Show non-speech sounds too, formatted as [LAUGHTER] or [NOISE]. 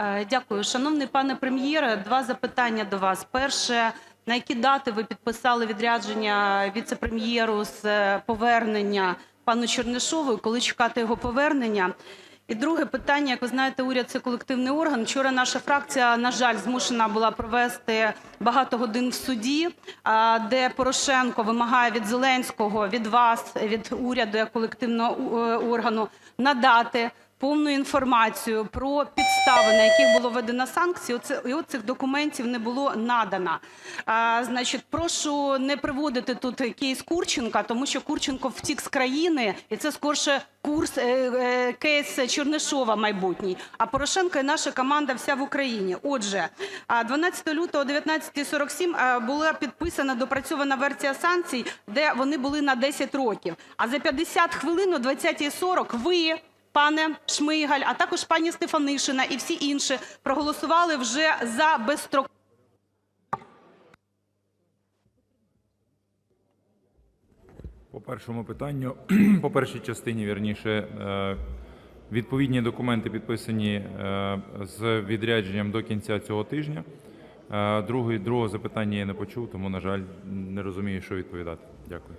Е, Дякую. Шановний пане прем'єре, два запитання до вас. Перше. На які дати ви підписали відрядження віце-прем'єру з е, повернення пану Чернишову? Коли чекати його повернення? І друге питання. Як ви знаєте, уряд – це колективний орган. Вчора наша фракція, на жаль, змушена була провести багато годин в суді, а, де Порошенко вимагає від Зеленського, від вас, від уряду як колективного е, органу надати повну інформацію про підстави, на яких було введено санкції. І от цих документів не було надано. Значить, прошу не приводити тут кейс Курченка, тому що Курченко втік з країни, і це скорше курс, е, е, кейс Чернишова майбутній. А Порошенко і наша команда вся в Україні. Отже, а, 12 лютого 19.47 а, була підписана допрацьована версія санкцій, де вони були на 10 років. А за 50 хвилин о 20.40 ви пане Шмигаль, а також пані Стефанишина і всі інші проголосували вже за безстрокове По першому питанню, [CLEARS THROAT] по першій частині, вірніше, е, відповідні документи підписані е, з відрядженням до кінця цього тижня. Е, Другої, другого запитання я не почув, тому, на жаль, не розумію, що відповідати. Дякую.